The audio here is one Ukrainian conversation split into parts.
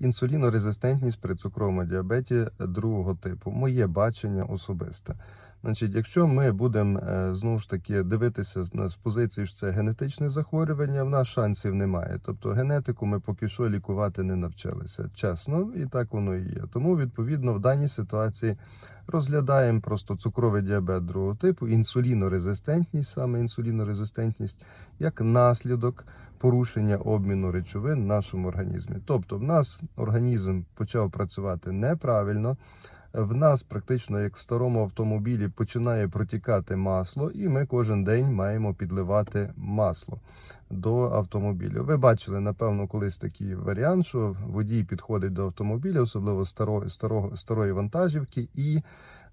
інсулінорезистентність при цукровому діабеті другого типу. Моє бачення особисте. Значить, якщо ми будемо е, знову ж таки дивитися з з позиції, що це генетичне захворювання, в нас шансів немає. Тобто генетику ми поки що лікувати не навчилися. Чесно, і так воно і є. Тому, відповідно, в даній ситуації розглядаємо просто цукровий діабет другого типу, інсулінорезистентність, саме інсулінорезистентність, як наслідок порушення обміну речовин в нашому організмі. Тобто, в нас організм почав працювати неправильно. В нас практично як в старому автомобілі починає протікати масло, і ми кожен день маємо підливати масло до автомобіля. Ви бачили, напевно, колись такий варіант, що водій підходить до автомобіля, особливо старої, старого, старої вантажівки, і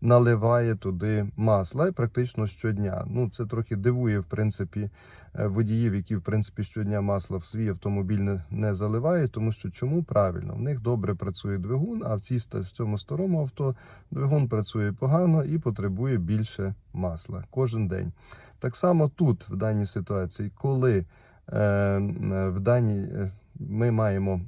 наливає туди масла практично щодня. Ну це трохи дивує, в принципі, е, водіїв, які в принципі щодня масла в свій автомобіль не, не заливають, тому що чому правильно? В них добре працює двигун, а в цій в цьому старому авто двигун працює погано і потребує більше масла кожен день. Так само тут, в даній ситуації, коли е, в даній е, ми маємо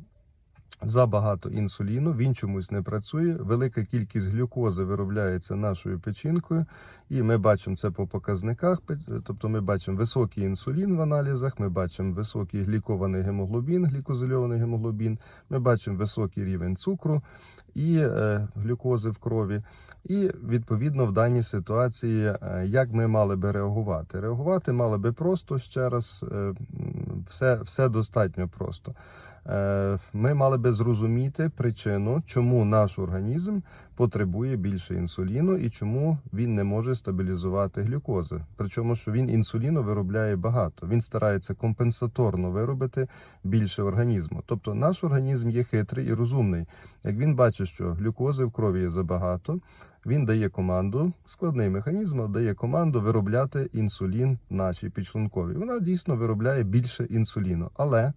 забагато інсуліну, він чомусь не працює. Велика кількість глюкози виробляється нашою печінкою, і ми бачимо це по показниках. Тобто ми бачимо високий інсулін в аналізах, ми бачимо високий глікований гемоглобін, глікозильований гемоглобін, ми бачимо високий рівень цукру і е, глюкози в крові. І відповідно в даній ситуації, е, як ми мали би реагувати? Реагувати мали би просто ще раз, е, все, все достатньо просто. Е, Ми мали би зрозуміти причину, чому наш організм потребує більше інсуліну і чому він не може стабілізувати глюкози. Причому, що він інсуліну виробляє багато. Він старається компенсаторно виробити більше організму. Тобто наш організм є хитрий і розумний. Як він бачить, що глюкози в крові є забагато, він дає команду, складний механізм, дає команду виробляти інсулін нашій підшлунковій. Вона дійсно виробляє більше інсуліну, але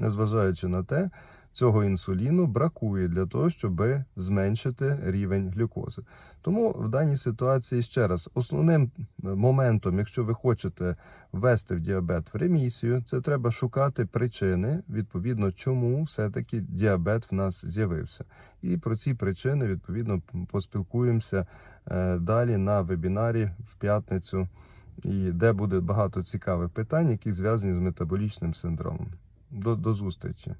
незважаючи на те, цього інсуліну бракує для того, щоб зменшити рівень глюкози. Тому в даній ситуації ще раз основним моментом, якщо ви хочете ввести в діабет в ремісію, це треба шукати причини, відповідно, чому все-таки діабет в нас з'явився. І про ці причини відповідно поспілкуємося е, далі на вебінарі в п'ятницю, і де буде багато цікавих питань, які зв'язані з метаболічним синдромом. До, до зустрічі.